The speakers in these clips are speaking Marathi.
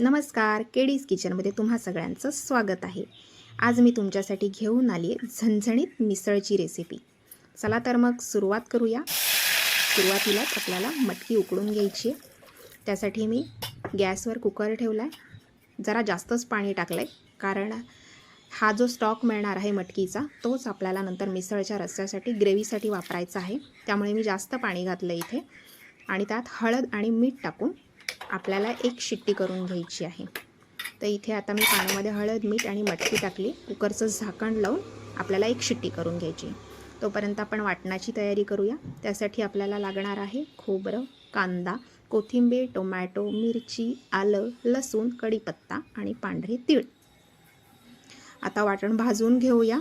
नमस्कार केडीज किचनमध्ये तुम्हा सगळ्यांचं स्वागत आहे. आज मी तुमच्यासाठी घेऊन आली आहे झणझणीत मिसळची रेसिपी चला तर मग सुरुवात करूया. सुरुवातीलाच आपल्याला मटकी उकळून घ्यायची आहे. त्यासाठी मी गॅसवर कुकर ठेवला आहे जरा जास्तच पाणी टाकलं आहे कारण हा जो स्टॉक मिळणार आहे मटकीचा तोच आपल्याला नंतर मिसळच्या रस्स्यासाठी ग्रेव्हीसाठी वापरायचा आहे. त्यामुळे मी जास्त पाणी घातलं इथे. आणि त्यात हळद आणि मीठ टाकून आपल्याला एक शिट्टी करून घ्यायची आहे. तर इथे आता मी पाण्यामध्ये हळद मीठ आणि मटकी टाकली. कुकरचं झाकण लावून आपल्याला एक शिट्टी करून घ्यायची. तोपर्यंत आपण वाटणाची तयारी करूया. त्यासाठी आपल्याला लागणार आहे खोबरं कांदा कोथिंबीर टोमॅटो मिरची आलं लसूण कढीपत्ता आणि पांढरे तीळ. आता वाटण भाजून घेऊया.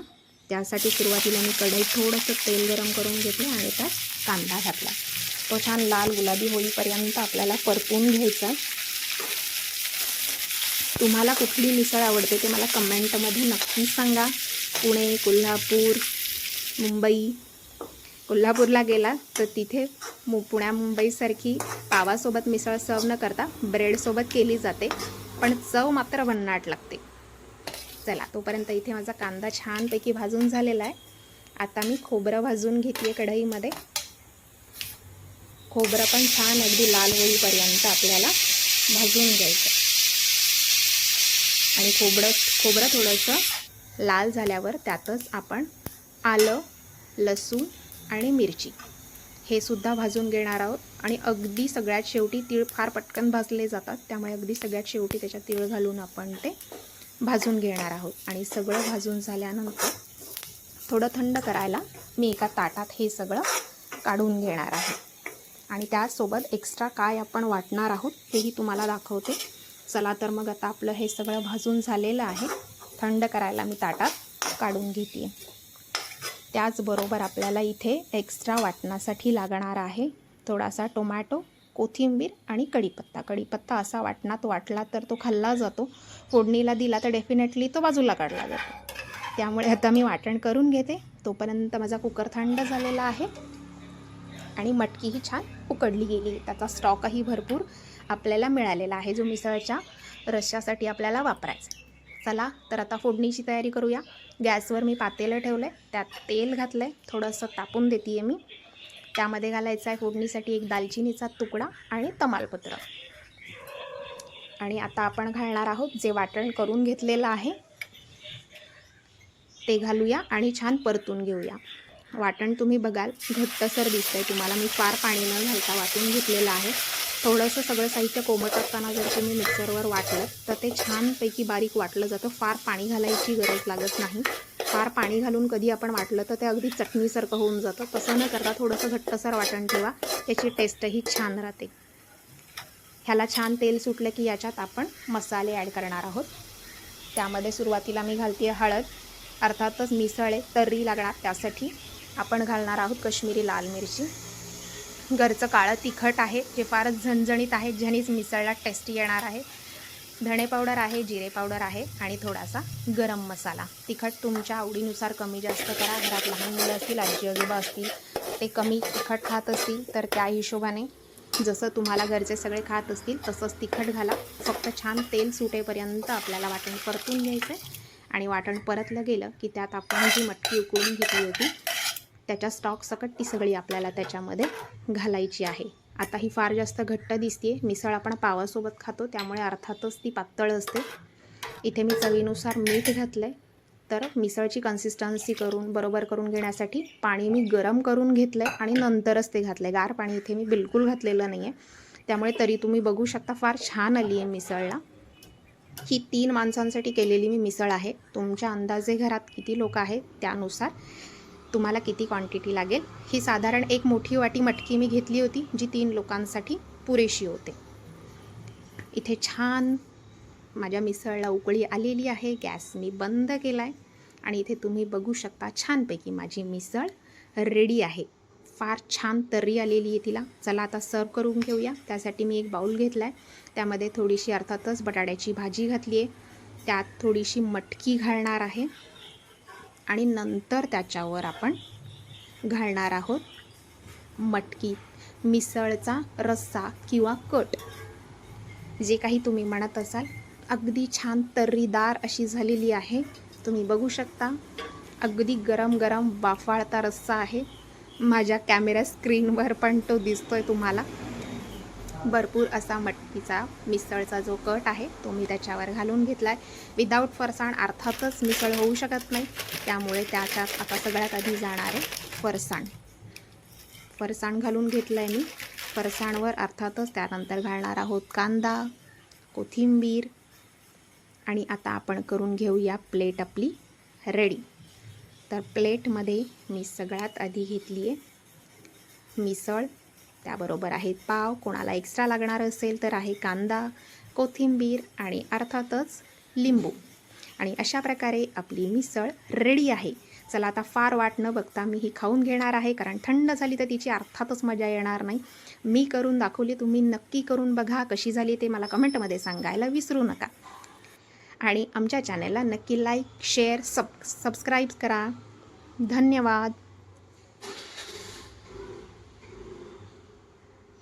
त्यासाठी सुरुवातीला मी कढईत थोडंसं तेल गरम करून घेतलं आणि त्यात कांदा घातला. तो छान लाल गुलाबी होईपर्यंत आपल्याला परतून घ्यायचा. तुम्हाला कुठली मिसळ आवडते ते मला कमेंटमध्ये नक्की सांगा. पुणे कोल्हापूर मुंबई. कोल्हापूरला गेला तर तिथे मु पुण्या मुंबईसारखी पावासोबत मिसळ सर्व न करता ब्रेडसोबत केली जाते पण चव मात्र भन्नाट लागते. चला तोपर्यंत इथे माझा कांदा छानपैकी भाजून झालेला आहे. आता मी खोबरं भाजून घेते कढईमध्ये. खोबरं पण छान अगदी लाल होईपर्यंत आपल्याला भाजून घ्यायचं. आणि खोबरं खोबरं थोडंसं लाल झाल्यावर त्यातच आपण आलं लसूण आणि मिरची हे सुद्धा भाजून घेणार आहोत. आणि अगदी सगळ्यात शेवटी तीळ फार पटकन भाजले जातात त्यामुळे अगदी सगळ्यात शेवटी त्याच्यात तीळ घालून आपण ते भाजून घेणार आहोत. आणि सगळं भाजून झाल्यानंतर थोडं थंड करायला मी एका ताटात हे सगळं काढून घेणार आहे. आणि त्याचसोबत एक्स्ट्रा काय आपण वाटणार आहोत तेही तुम्हाला दाखवते. चला तर मग आता आपलं हे सगळं भाजून झालेलं आहे. थंड करायला मी ताटात काढून घेते त्याचबरोबर आपल्याला इथे एक्स्ट्रा वाटण्यासाठी लागणार आहे थोडासा टोमॅटो कोथिंबीर आणि कढीपत्ता. कढीपत्ता असा वाटणात वाटला तर तो खाल्ला जातो. फोडणीला दिला तर डेफिनेटली तो बाजूला काढला जातो. त्यामुळे आता मी वाटण करून घेते. तोपर्यंत माझा कुकर थंड झालेला आहे. आणि मटकीही छान उकडली गेली. त्याचा स्टॉकही भरपूर आपल्याला मिळालेला आहे जो मिसळच्या रश्श्यासाठी आपल्याला वापरायचा चला तर आता फोडणीची तयारी करूया. गॅसवर मी पातेलं ठेवलं आहे त्यात तेल घातलं आहे थोडंसं तापून देते आहे मी. त्यामध्ये घालायचं आहे फोडणीसाठी एक दालचिनीचा तुकडा आणि तमालपत्र. आणि आता आपण घालणार आहोत जे वाटण करून घेतलेलं आहे. ते घालूया आणि छान परतून घेऊया. वाटण तुम्ही बघाल. घट्टसर दिसतंय तुम्हाला. मी फार पाणी न घालता वाटून घेतलेलं आहे. थोडंसं सगळं साहित्य कोमट असताना जर तुम्ही मिक्सरवर वाटलं तर ते छानपैकी बारीक वाटलं जातं. फार पाणी घालायची गरज लागत नाही. फार पाणी घालून कधी आपण वाटलं तर ते अगदी चटणीसारखं होऊन जातं. तसं न करता थोडंसं घट्टसर वाटण ठेवा. त्याची टेस्टही छान राहते. ह्याला छान तेल सुटलं की याच्यात आपण मसाले ॲड करणार आहोत. त्यामध्ये सुरुवातीला मी घालते हळद. अर्थातच मिसळ तर्री लागणार त्यासाठी. आपण घालणार आहोत कश्मीरी लाल मिरची. घरचं काळं तिखट आहे जे फारच झणझणीत आहे ज्यानेच मिसळला टेस्टी येणार आहे. धणे पावडर आहे जिरे पावडर आहे आणि थोडासा गरम मसाला. तिखट तुमच्या आवडीनुसार कमी जास्त करा. घरात लहान मुलं असतील आजी आजोबा असतील ते कमी तिखट खात असतील तर त्या हिशोबाने जसं तुम्हाला घरचे सगळे खात असतील तसंच तिखट घाला. फक्त छान तेल सुटेपर्यंत आपल्याला वाटण परतून घ्यायचं आहे आणि वाटण परतलं गेलं की त्यात आपण जी मटकी उकळून घेतली होती त्याच्या स्टॉकसकट ती सगळी आपल्याला त्याच्यामध्ये घालायची आहे. आता ही फार जास्त घट्ट दिसते मिसळ आपण पावासोबत खातो त्यामुळे अर्थातच ती पातळ असते. इथे मी चवीनुसार मीठ घातलं आहे तर मिसळची कन्सिस्टन्सी करून बरोबर करून घेण्यासाठी पाणी मी गरम करून घेतलं आहे आणि नंतरच ते घातलं आहे गार पाणी इथे मी बिलकुल घातलेलं नाही आहे त्यामुळे तरी तुम्ही बघू शकता फार छान आली आहे मिसळला. ही तीन माणसांसाठी केलेली मी मिसळ आहे. तुमच्या अंदाजे घरात किती लोक आहेत त्यानुसार तुम्हाला किती क्वांटिटी लागेल? ही साधारण एक मोठी वाटी मटकी मी घेतली होती जी तीन लोकांसाठी पुरेशी होते. इथे छान माझ्या मिसळला उकळी आलेली आहे गॅस मी बंद केला आहे आणि इथे तुम्ही बघू शकता छानपैकी माझी मिसळ रेडी आहे. फार छान तर्री आलेली आहे तिला. चला आता सर्व करून घेऊया. त्यासाठी मी एक बाऊल घेतला आहे त्यामध्ये थोडीशी अर्थातच बटाट्याची भाजी घातली आहे त्यात थोडीशी मटकी घालणार आहे. आणि नंतर त्याच्यावर आपण घालणार आहोत मटकी मिसळचा रस्सा किंवा कट. जे काही तुम्ही म्हणत असाल अगदी छान तर्रीदार अशी झालेली आहे. तुम्ही बघू शकता अगदी गरम गरम वाफाळता रस्सा आहे. माझ्या कॅमेरा स्क्रीनवर पण तो दिसतोय तुम्हाला. भरपूर असा मटकीचा मिसळचा जो कट आहे तो मी त्याच्यावर घालून घेतला आहे विदाऊट फरसाण अर्थातच मिसळ होऊ शकत नाही. त्यामुळे त्याच्यात आता सगळ्यात आधी जाणार आहे फरसाण. फरसाण घालून घेतलं आहे मी. फरसाणवर अर्थातच त्यानंतर घालणार आहोत कांदा कोथिंबीर आणि आता आपण करून घेऊया प्लेट आपली रेडी तर प्लेटमध्ये मी सगळ्यात आधी घेतली आहे मिसळ त्याबरोबर आहेत पाव कोणाला एक्स्ट्रा लागणार असेल तर आहे कांदा कोथिंबीर आणि अर्थातच लिंबू. आणि अशा प्रकारे आपली मिसळ रेडी आहे. चला आता फार वाट न बघता मी ही खाऊन घेणार आहे कारण थंड झाली तर तिची अर्थातच मजा येणार नाही. मी करून दाखवली तुम्ही नक्की करून बघा कशी झाली ते मला कमेंटमध्ये सांगायला विसरू नका. आणि आमच्या चॅनलला नक्की लाईक शेअर सब सबस्क्राईब करा. धन्यवाद.